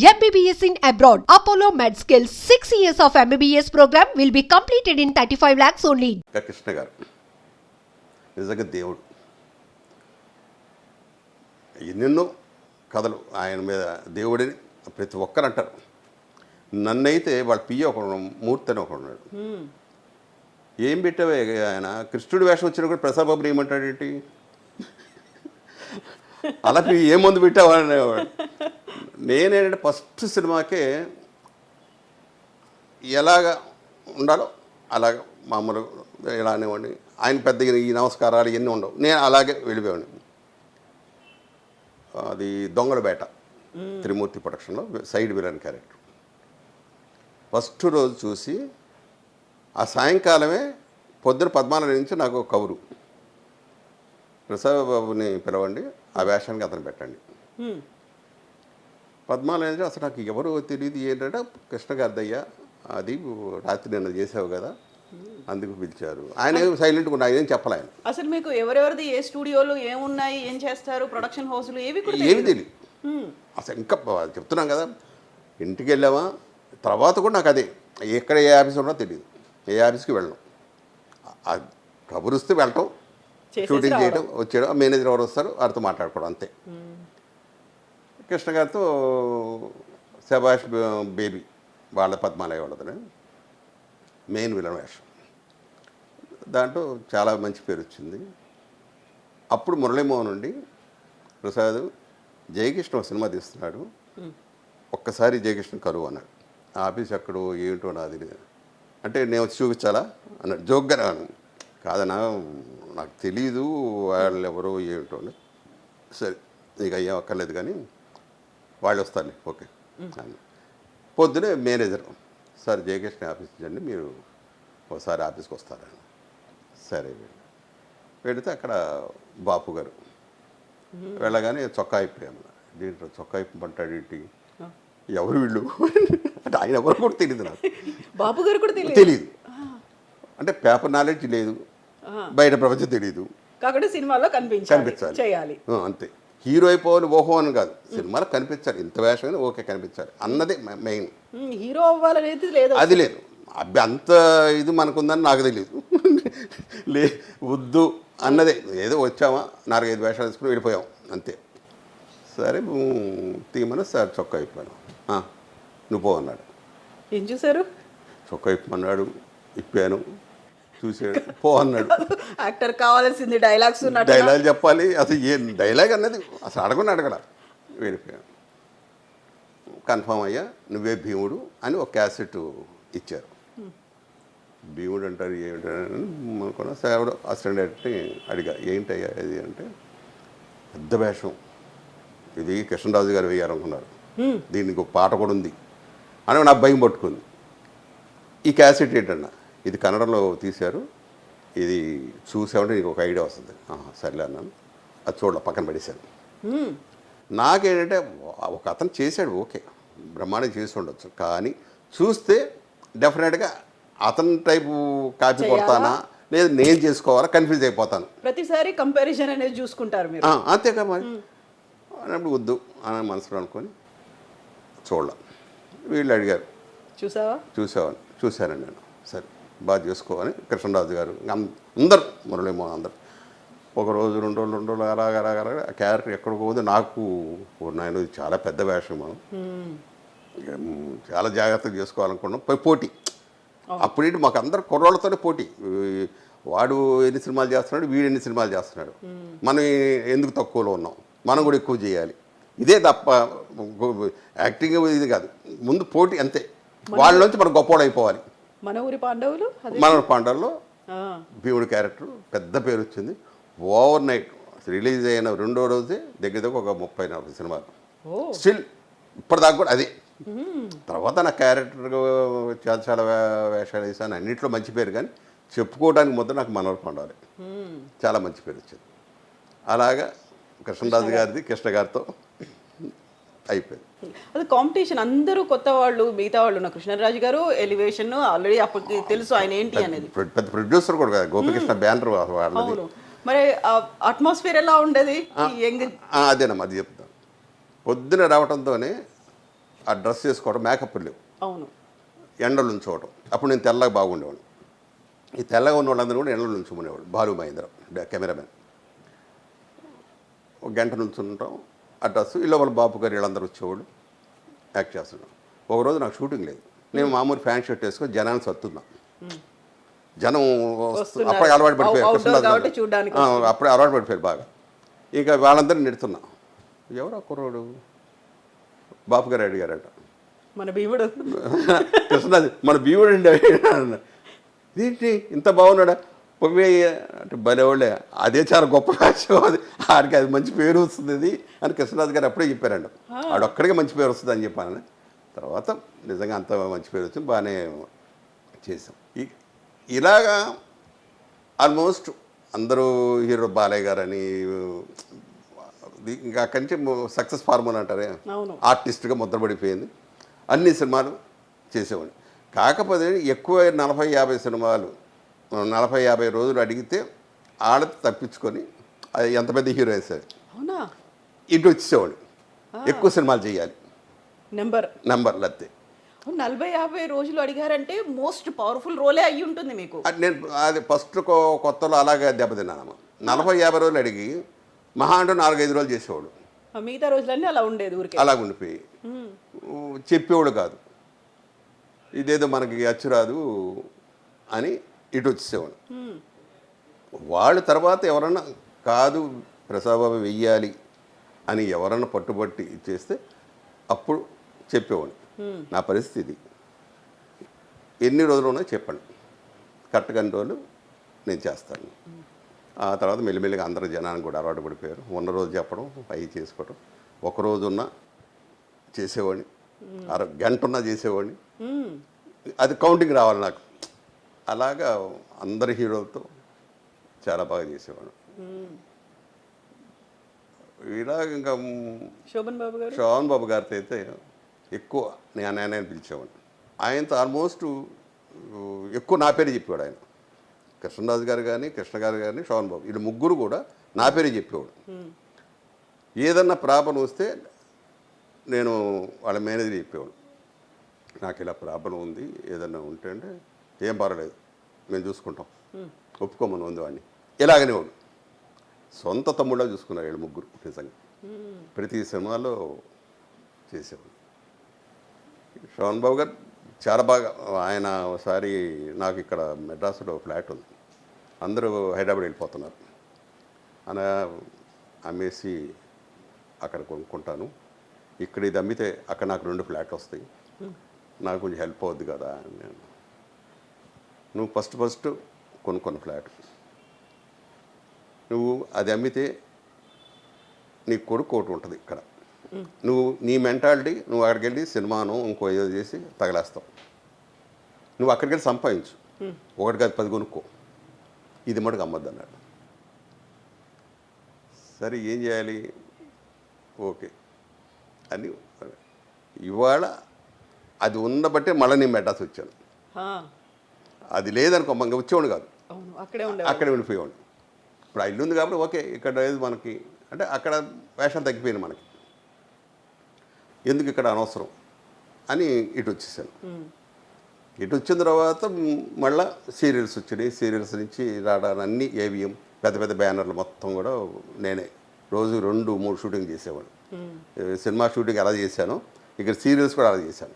MBBS in abroad. Apollo MedSkill 6 years of MBBS program will be completed in 35 lakhs only. ఇంకా కృష్ణ గారు నిజంగా దేవుడు. ఎన్నెన్నో కథలు ఆయన మీద దేవుడిని ప్రతి ఒక్కరు అంటారు. నన్నైతే వాళ్ళ పియ్య ఒక మూర్తి అని ఒకడు ఉన్నాడు. ఏం పెట్టావే ఆయన? కృష్ణుడి వేషం వచ్చినా కూడా ప్రసాద్ బాబుని ఏమంటాడేంటి? అలా ఏ మందు పెట్టావా అనేవాడు. నేనేంటంటే ఫస్ట్ సినిమాకే ఎలాగ ఉండాలో అలాగ మామూలు ఇలా అనేవాడిని ఆయన పెద్ద ఈ నమస్కారాలు ఇవన్నీ ఉండవు. నేను అలాగే వెళ్ళిపోయాను అది దొంగల బేట. త్రిమూర్తి ప్రొడక్షన్లో సైడ్ విలన్ క్యారెక్టర్. ఫస్ట్ రోజు చూసి ఆ సాయంకాలమే పొద్దున పద్మాల నుంచి నాకు ఒక కబురు. ప్రసాద్ బాబుని పిలవండి ఆ వేషానికి అతను పెట్టండి. పద్మాల నుంచి అసలు నాకు ఎవరు తెలియదు ఏంటంటే కృష్ణ గారిదయ్యా. అది రాత్రి నిన్న చేసావు కదా అందుకు పిలిచారు. ఆయన సైలెంట్గా ఉన్నా ఏం చెప్పలే ఆయన. అసలు మీకు ఎవరెవరిది ఏ స్టూడియోలు ఏమున్నాయి ఏం చేస్తారు ప్రొడక్షన్ హౌస్లు ఏవి కూడా ఏమి తెలియదు అసలు ఇంకా చెప్తున్నాం కదా ఇంటికి వెళ్ళామా తర్వాత కూడా నాకు అదే ఎక్కడ ఏ ఆఫీస్ ఉన్నా తెలియదు ఏ ఆఫీస్కి వెళ్ళను. ఆ కబురుస్తే వెళ్ళటం షూటింగ్. చేయడం వచ్చేయడం ఆ మేనేజర్ ఎవరు వస్తారు వారితో మాట్లాడుకోవడం అంతే. కృష్ణ గారితో శభాష్ బేబీ వాళ్ళ పద్మాలయ వాళ్ళదని మెయిన్ విలన్ వేషం. దాంట్లో చాలా మంచి పేరు వచ్చింది. అప్పుడు మురళీమోహన్ నుండి ప్రసాద్ జయకృష్ణ ఒక సినిమా తీస్తున్నాడు. ఒక్కసారి జయకృష్ణ కరువు అన్నాడు. ఆఫీస్ ఎక్కడో ఏంటో నాది అంటే నేను వచ్చి చూపించాలా? అన్నాడు. జోక్గా కాదన్నా నాకు తెలీదు వాళ్ళు ఎవరో ఏంటో సరే నీకు అయ్యా అక్కర్లేదు కానీ వాళ్ళు వస్తారులే ఓకే పొద్దునే మేనేజర్ సార్ జయకృష్ణ ఆఫీస్ అండి మీరు ఒకసారి ఆఫీస్కి వస్తారని సరే వెళ్ళి. వెళితే అక్కడ బాపు గారు వెళ్ళగానే చొక్కా అయిపోయాము. దీంట్లో చొక్కా ఇప్పమంటాడు ఏంటి? ఎవరు వీళ్ళు? అంటే ఆయన ఎవరు కూడా తెలియదు నాకు. బాబు గారు కూడా తెలియదు తెలియదు అంటే పేపర్ నాలెడ్జ్ లేదు. బయట ప్రపంచం తెలియదు కాకుండా సినిమాలో కనిపించాలి. చేయాలి. అంతే. హీరో అయిపోవాలి ఓహో అని కాదు. సినిమాలో కనిపించాలి ఇంత వేషమైనా ఓకే కనిపించాలి అన్నదే మెయిన్. హీరో అవ్వాలనేది లేదు అది లేదు. అబ్బి అంత ఇది మనకుందని నాకు తెలియదు లే వద్దు అన్నదే. ఏదో వచ్చామా నాలుగైదు వేషాలు తీసుకుని వెళ్ళిపోయాం అంతే. సరే ఉమ్, తీయమని సార్ చొక్కా ఇప్పాను "ఆ, నువ్వు పో అన్నాడు. ఏం చూసారు చొక్కా ఇప్పమన్నాడు ఇప్పాను చూసాడు పో అన్నాడు. యాక్టర్ కావాల్సింది డైలాగ్స్ డైలాగ్ చెప్పాలి. అసలు ఏ డైలాగ్ అన్నది అసలు అడగకుండా అడగల వెళ్ళిపోయాను కన్ఫామ్ అయ్యా నువ్వే భీముడు అని ఒక క్యాసెట్ ఇచ్చారు. భీముడు అంటారు ఏమిటని అనుకున్నా సేవడు అసిస్టెంట్ డైరెక్టర్ని అడిగా ఏంటయ్యా ఇది అంటే పెద్ద వేషం. ఇది కృష్ణరాజు గారు వేయారు అనుకున్నారు దీనికి ఒక పాట కూడా ఉంది. అని నాకు భయం పట్టుకుంది. ఈ క్యాసెట్ ఏంటన్నా? ఇది కన్నడంలో తీశారు. ఇది చూసామంటే నీకు ఒక ఐడియా వస్తుంది. సర్లే అన్నాను. అది చూడ పక్కన పడేశాను. నాకేంటంటే ఒక అతను చేశాడు ఓకే. బ్రహ్మాండం చేసి ఉండొచ్చు. కానీ చూస్తే డెఫినెట్గా అతని టైపు కాపీ? కొడతానా? లేదు నేను చేసుకోవాలా? కన్ఫ్యూజ్ అయిపోతాను. ప్రతిసారి కంపారిజన్ అనేది చూసుకుంటారు మీరు. అంతేకా మరి. అన్నప్పుడు వద్దు అని మనసులో అనుకొని చూడాల. వీళ్ళు అడిగారు. చూసావా? చూసేవాడిని చూశానండి నేను. సరే. బాగా చేసుకోవాలి. కృష్ణరాజు గారు. అందరు మురళీమోహన్ అందరు. ఒక రోజు రెండు రోజులు రెండు రోజులు అలాగ అలాగ అలాగ ఆ క్యారెక్టర్ ఎక్కడికి పోతే నాకు ఇది చాలా పెద్ద వేషం చాలా జాగ్రత్తగా చేసుకోవాలనుకున్నాం. పై పోటీ. అప్పుడేంటి మాకు అందరు కుర్రోళ్ళతోనే పోటీ. వాడు ఎన్ని సినిమాలు చేస్తున్నాడు వీడు ఎన్ని సినిమాలు చేస్తున్నాడు. మనం ఎందుకు తక్కువలో ఉన్నాం? మనం కూడా ఎక్కువ చేయాలి. ఇదే తప్ప యాక్టింగ్ ఇది కాదు. ముందు పోటీ అంతే. వాళ్ళలోంచి మనం గొప్పవాడు అయిపోవాలి. మన ఊరి పాండవులు? మన పాండల్లో ఆ, భీముడి క్యారెక్టర్ పెద్ద పేరు వచ్చింది. ఓవర్ నైట్ రిలీజ్ అయిన రెండో రోజే దగ్గర దగ్గర ఒక ముప్పై నలభై సినిమాలు. ఓ. స్టిల్ ఇప్పటిదాకా కూడా అదే. తర్వాత నా క్యారెక్టర్ చాలా చాలా వేషాలు వేసాను. అన్నింటిలో మంచి పేరు కానీ చెప్పుకోవడానికి ముద్ద నాకు మనోహర్ పండాలి ఉమ్, చాలా మంచి పేరు వచ్చింది. అలాగా కృష్ణరాజు గారిది కృష్ణ గారితో అయిపోయింది. అది కాంపిటీషన్ అందరూ కొత్త వాళ్ళు మిగతా వాళ్ళు ఉన్న కృష్ణరాజు గారు ఎలివేషన్ ఆల్రెడీ అప్పటికి తెలుసు ఆయన ఏంటి అనేది. పెద్ద- ప్రొడ్యూసర్ కూడా కాదు గోపికృష్ణ బ్యానర్ వాళ్ళది. మరి అట్మాస్ఫియర్ ఎలా ఉండేది? అదేనమ్మా అది చెప్తాను పొద్దున రావడంతోనే ఆ డ్రెస్ వేసుకోవడం మేకప్ లేవు. అవును. ఎండలు ఉంచుకోవడం అప్పుడు నేను తెల్లగా బాగుండేవాడు ఈ తెల్లగా ఉన్న వాళ్ళందరూ కూడా ఎండలు ఉంచుకునేవాడు బాలు మహేంద్ర కెమెరామెన్. ఒక గంట నుంచి ఉంటాం ఆ డ్రెస్ ఇలా వాళ్ళ బాపు గారు వీళ్ళందరూ వచ్చేవాళ్ళు. యాక్ట్ చేస్తున్నాం ఒకరోజు నాకు షూటింగ్ లేదు. నేను మామూలు ఫ్యాన్ షర్ట్ వేసుకొని జనాన్ని సత్తున్నా జనం. అప్పుడే అలవాటు పడిపోయారు. అప్పుడే అలవాటు పడిపోయారు బాగా. ఇంకా వాళ్ళందరినీ నెడుతున్నా. ఎవరో కుర్రోడు? బాపు గారు అడిగారట. మన భీముడు. కృష్ణరాజు మన భీముడు అండి. ఇంత బాగున్నాడా? పొమ్మి అంటే భలేవాళ్ళే. అదే చాలా గొప్ప విషయం అది. ఆడికి అది మంచి పేరు వస్తుంది అది అని కృష్ణరాజు గారు అప్పుడే చెప్పారండి ఆడొక్కడికే మంచి పేరు వస్తుంది అని చెప్పాను తర్వాత నిజంగా అంత మంచి పేరు వచ్చింది బాగానే చేసాం ఇలాగా ఆల్మోస్ట్ అందరూ హీరో బాలయ్య గారని ఇంకా అక్కడి నుంచి సక్సెస్ ఫార్ములా అంటారే. ఆర్టిస్ట్గా ముద్రపడిపోయింది. అన్ని సినిమాలు చేసేవాడిని. కాకపోతే ఎక్కువ నలభై యాభై సినిమాలు నలభై యాభై రోజులు అడిగితే ఆడ తప్పించుకొని అది ఎంత పెద్ద హీరో అవునా? ఇటు వచ్చేవాడు ఎక్కువ సినిమాలు చేయాలి. నెంబర్. నంబర్లు అంతే నలభై యాభై రోజులు అడిగారంటే మోస్ట్ పవర్ఫుల్ రోలే అయ్యి ఉంటుంది మీకు. నేను అది ఫస్ట్ కొత్తలో అలాగే దెబ్బతిన్నాను నలభై యాభై రోజులు అడిగి మహా అంటే నాలుగైదు రోజులు చేసేవాడు. మిగతా రోజులన్నీ అలా ఉండేది ఊరికే. అలాగ ఉండిపోయి. చెప్పేవాడు కాదు. ఇదేదో మనకి అచ్చురాదు అని ఇటు వచ్చేసేవాడు మ్మ్. వాళ్ళ తర్వాత ఎవరన్నా కాదు ప్రసాబాబు వెయ్యాలి అని ఎవరన్నా పట్టుబట్టి చేస్తే అప్పుడు చెప్పేవాడు నా పరిస్థితి. ఎన్ని రోజులు ఉన్నాయో చెప్పండి కరెక్ట్ అన్ని రోజులు నేను చేస్తాను. ఆ తర్వాత మెల్లిమెల్లిగా అందరు జనానికి కూడా అలవాటు పడిపోయారు. ఉన్న రోజు చెప్పడం అవి చేసుకోవడం ఒక రోజు ఉన్నా చేసేవాడిని. అర గంట ఉన్నా చేసేవాడిని. అది కౌంటింగ్ రావాలి నాకు. అలాగా అందరి హీరోలతో చాలా బాగా చేసేవాడు. ఇలాగ ఇంకా శోభన్ బాబు గారు? శోభన్ బాబు గారితో అయితే ఎక్కువ నేను ఆయన అని పిలిచేవాడిని. ఆయనతో ఆల్మోస్ట్ ఎక్కువ నా పేరు చెప్పేవాడు ఆయన. కృష్ణరాజు గారు కానీ కృష్ణ గారు కానీ శోభన్ బాబు వీళ్ళు ముగ్గురు కూడా నా పేరే చెప్పేవాడు. ఏదన్నా ప్రాబ్లం వస్తే నేను వాళ్ళ మేనేజర్ చెప్పేవాడు నాకు ఇలా ప్రాబ్లం ఉంది ఏదన్నా ఉంటే అంటే ఏం పర్వాలేదు మేము చూసుకుంటాం. ఒప్పుకోమని ఉంది వాడిని. ఇలాగనేవాడు సొంత తమ్ముళ్ళ చూసుకున్నారు వీళ్ళు ముగ్గురు నిజంగా. ప్రతి సినిమాలో చేసేవాడు శోభన్ బాబు గారు చాలా బాగా ఆయన ఒకసారి నాకు ఇక్కడ మెడ్రాసులో ఫ్లాట్ ఉంది. అందరూ హైదరాబాద్ వెళ్ళిపోతున్నారు. అలా అమ్మేసి అక్కడ కొనుక్కుంటాను. ఇక్కడ ఇది అమ్మితే అక్కడ నాకు రెండు ఫ్లాట్లు వస్తాయి. నాకు కొంచెం హెల్ప్ అవుద్ది కదా అని నేను నువ్వు ఫస్ట్ ఫస్ట్ కొనుక్కున్న ఫ్లాట్. నువ్వు అది అమ్మితే నీ కొడుకు ఒకటి ఉంటుంది ఇక్కడ. నువ్వు నీ మెంటాలిటీ నువ్వు అక్కడికి వెళ్ళి సినిమాను ఇంకో ఏదో చేసి తగలేస్తావు. నువ్వు అక్కడికి వెళ్ళి సంపాదించు ఒకటి కాదు పది కొనుక్కో. ఇది మటుకు అమ్మద్దు అన్నాడు. సరే ఏం చేయాలి? ఓకే. అని ఇవాళ అది ఉన్న బట్టే మళ్ళీ నేను మెడ్రాస్ వచ్చాను. అది లేదనుకో మంగ వచ్చేవాడు కాదు. అక్కడే ఉండే అక్కడే ఉండిపోయేవాడు. ఇప్పుడు ఆ ఇల్లు ఉంది కాబట్టి ఓకే ఇక్కడ లేదు మనకి అంటే అక్కడ వేషం తగ్గిపోయింది మనకి. ఎందుకు ఇక్కడ అనవసరం అని ఇటు వచ్చేసాను. ఇటు వచ్చిన తర్వాత మళ్ళా సీరియల్స్ వచ్చినాయి. సీరియల్స్ నుంచి రావడానికి అన్ని ఏవిఎం పెద్ద పెద్ద బ్యానర్లు మొత్తం కూడా నేనే. రోజు రెండు మూడు షూటింగ్ చేసేవాడు సినిమా షూటింగ్ ఎలా చేశాను ఇక్కడ సీరియల్స్ కూడా అలా చేశాను.